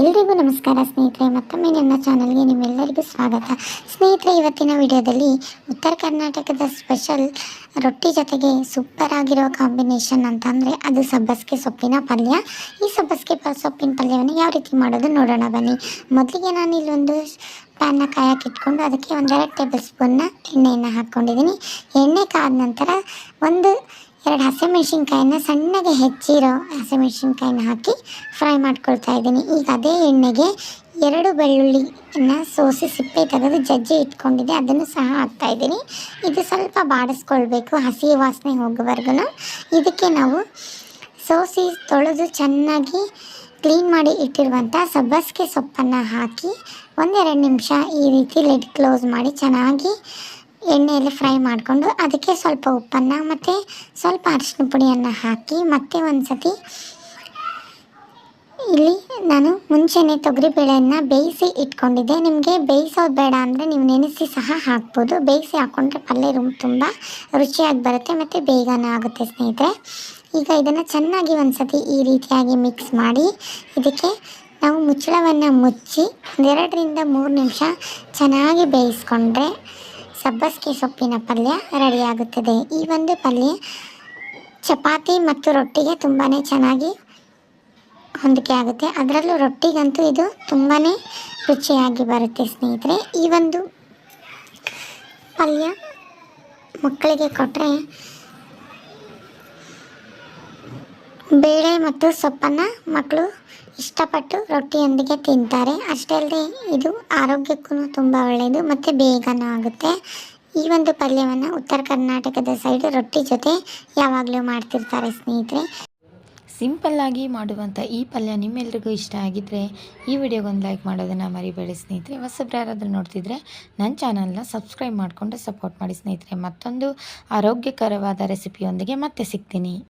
ಎಲ್ರಿಗೂ ನಮಸ್ಕಾರ ಸ್ನೇಹಿತರೆ, ಮತ್ತೊಮ್ಮೆ ನನ್ನ ಚಾನಲ್ಗೆ ನಿಮ್ಮೆಲ್ಲರಿಗೂ ಸ್ವಾಗತ. ಸ್ನೇಹಿತರೆ, ಇವತ್ತಿನ ವಿಡಿಯೋದಲ್ಲಿ ಉತ್ತರ ಕರ್ನಾಟಕದ ಸ್ಪೆಷಲ್ ರೊಟ್ಟಿ ಜೊತೆಗೆ ಸೂಪರ್ ಆಗಿರೋ ಕಾಂಬಿನೇಷನ್ ಅಂತಂದರೆ ಅದು ಸಬ್ಬಸ್ಗೆ ಸೊಪ್ಪಿನ ಪಲ್ಯ. ಈ ಸಬ್ಬಸ್ಗೆ ಸೊಪ್ಪಿನ ಪಲ್ಯವನ್ನು ಯಾವ ರೀತಿ ಮಾಡೋದು ನೋಡೋಣ ಬನ್ನಿ. ಮೊದಲಿಗೆ ನಾನು ಇಲ್ಲೊಂದು ಪ್ಯಾನ್ನ ಕಾಯಕ್ಕೆ ಇಟ್ಕೊಂಡು ಅದಕ್ಕೆ ಒಂದೆರಡು ಟೇಬಲ್ ಸ್ಪೂನ್ನ ಎಣ್ಣೆಯನ್ನು ಹಾಕ್ಕೊಂಡಿದ್ದೀನಿ ಎಣ್ಣೆ ಕಾದ ನಂತರ ಒಂದು ಎರಡು ಹಸಿಮೆಣ್ಸಿನ್ಕಾಯಿನ ಸಣ್ಣಗೆ ಹೆಚ್ಚಿರೋ ಹಸಿಮೆಣ್ಸಿನ್ಕಾಯಿನ ಹಾಕಿ ಫ್ರೈ ಮಾಡ್ಕೊಳ್ತಾ ಇದ್ದೀನಿ. ಈಗ ಅದೇ ಎಣ್ಣೆಗೆ ಎರಡು ಬೆಳ್ಳುಳ್ಳಿಯನ್ನು ಸೋಸಿ ಸಿಪ್ಪೆ ತೆಗೆದು ಜಜ್ಜಿ ಇಟ್ಕೊಂಡಿದ್ದೆ. ಅದನ್ನು ಸಹ ಹಾಕ್ತಾ ಇದ್ದೀನಿ. ಇದು ಸ್ವಲ್ಪ ಬಾಡಿಸ್ಕೊಳ್ಬೇಕು ಹಸಿ ವಾಸನೆ ಹೋಗೋವರೆಗೂ ಇದಕ್ಕೆ ನಾವು ಸೋಸಿ ತೊಳೆದು ಚೆನ್ನಾಗಿ ಕ್ಲೀನ್ ಮಾಡಿ ಇಟ್ಟಿರುವಂಥ ಸಬ್ಬಸಿಗೆ ಸೊಪ್ಪನ್ನು ಹಾಕಿ ಒಂದೆರಡು ನಿಮಿಷ ಈ ರೀತಿ ಲಿಡ್ ಕ್ಲೋಸ್ ಮಾಡಿ ಚೆನ್ನಾಗಿ ಎಣ್ಣೆಯಲ್ಲಿ ಫ್ರೈ ಮಾಡಿಕೊಂಡು ಅದಕ್ಕೆ ಸ್ವಲ್ಪ ಉಪ್ಪನ್ನು ಮತ್ತು ಸ್ವಲ್ಪ ಅರಿಶಿನ ಪುಡಿಯನ್ನು ಹಾಕಿ ಮತ್ತೆ ಒಂದು ಸತಿ ಇಲ್ಲಿ ನಾನು ಮುಂಚೆನೇ ತೊಗರಿಬೇಳೆಯನ್ನು ಬೇಯಿಸಿ ಇಟ್ಕೊಂಡಿದ್ದೆ. ನಿಮಗೆ ಬೇಯಿಸೋದು ಬೇಡ ಅಂದರೆ ನೀವು ನೆನೆಸಿ ಸಹ ಹಾಕ್ಬೋದು. ಬೇಯಿಸಿ ಹಾಕ್ಕೊಂಡ್ರೆ ಪಲ್ಯ ರು ತುಂಬ ರುಚಿಯಾಗಿ ಬರುತ್ತೆ ಮತ್ತು ಬೇಗನೆ ಆಗುತ್ತೆ ಸ್ನೇಹಿತರೆ. ಈಗ ಇದನ್ನು ಚೆನ್ನಾಗಿ ಒಂದು ಸತಿ ಈ ರೀತಿಯಾಗಿ ಮಿಕ್ಸ್ ಮಾಡಿ ಇದಕ್ಕೆ ನಾವು ಮುಚ್ಚಳವನ್ನು ಮುಚ್ಚಿ ಒಂದೆರಡರಿಂದ ಮೂರು ನಿಮಿಷ ಚೆನ್ನಾಗಿ ಬೇಯಿಸ್ಕೊಂಡ್ರೆ ಸಬ್ಬಸಿಗೆ ಸೊಪ್ಪಿನ ಪಲ್ಯ ರೆಡಿಯಾಗುತ್ತದೆ. ಈ ಒಂದು ಪಲ್ಯ ಚಪಾತಿ ಮತ್ತು ರೊಟ್ಟಿಗೆ ತುಂಬಾ ಚೆನ್ನಾಗಿ ಹೊಂದಿಕೆ ಆಗುತ್ತೆ. ಅದರಲ್ಲೂ ರೊಟ್ಟಿಗಂತೂ ಇದು ತುಂಬಾ ರುಚಿಯಾಗಿ ಬರುತ್ತೆ ಸ್ನೇಹಿತರೆ. ಈ ಒಂದು ಪಲ್ಯ ಮಕ್ಕಳಿಗೆ ಕೊಟ್ಟರೆ ಬೇಳೆ ಮತ್ತು ಸೊಪ್ಪನ್ನು ಮಕ್ಕಳು ಇಷ್ಟಪಟ್ಟು ರೊಟ್ಟಿಯೊಂದಿಗೆ ತಿಂತಾರೆ. ಅಷ್ಟೇ ಅಲ್ಲದೆ ಇದು ಆರೋಗ್ಯಕ್ಕೂ ತುಂಬ ಒಳ್ಳೆಯದು ಮತ್ತು ಬೇಗನೂ ಆಗುತ್ತೆ. ಈ ಒಂದು ಪಲ್ಯವನ್ನು ಉತ್ತರ ಕರ್ನಾಟಕದ ಸೈಡ್ ರೊಟ್ಟಿ ಜೊತೆ ಯಾವಾಗಲೂ ಮಾಡ್ತಿರ್ತಾರೆ ಸ್ನೇಹಿತರೆ. ಸಿಂಪಲ್ಲಾಗಿ ಮಾಡುವಂಥ ಈ ಪಲ್ಯ ನಿಮ್ಮೆಲ್ರಿಗೂ ಇಷ್ಟ ಆಗಿದ್ದರೆ ಈ ವಿಡಿಯೋಗೊಂದು ಲೈಕ್ ಮಾಡೋದನ್ನು ಮರಿಬೇಡಿ ಸ್ನೇಹಿತರೆ. ಹೊಸಬ್ರು ಯಾರಾದರೂ ನೋಡ್ತಿದ್ರೆ ನನ್ನ ಚಾನಲ್ನ ಸಬ್ಸ್ಕ್ರೈಬ್ ಮಾಡಿಕೊಂಡು ಸಪೋರ್ಟ್ ಮಾಡಿ ಸ್ನೇಹಿತರೆ. ಮತ್ತೊಂದು ಆರೋಗ್ಯಕರವಾದ ರೆಸಿಪಿಯೊಂದಿಗೆ ಮತ್ತೆ ಸಿಗ್ತೀನಿ.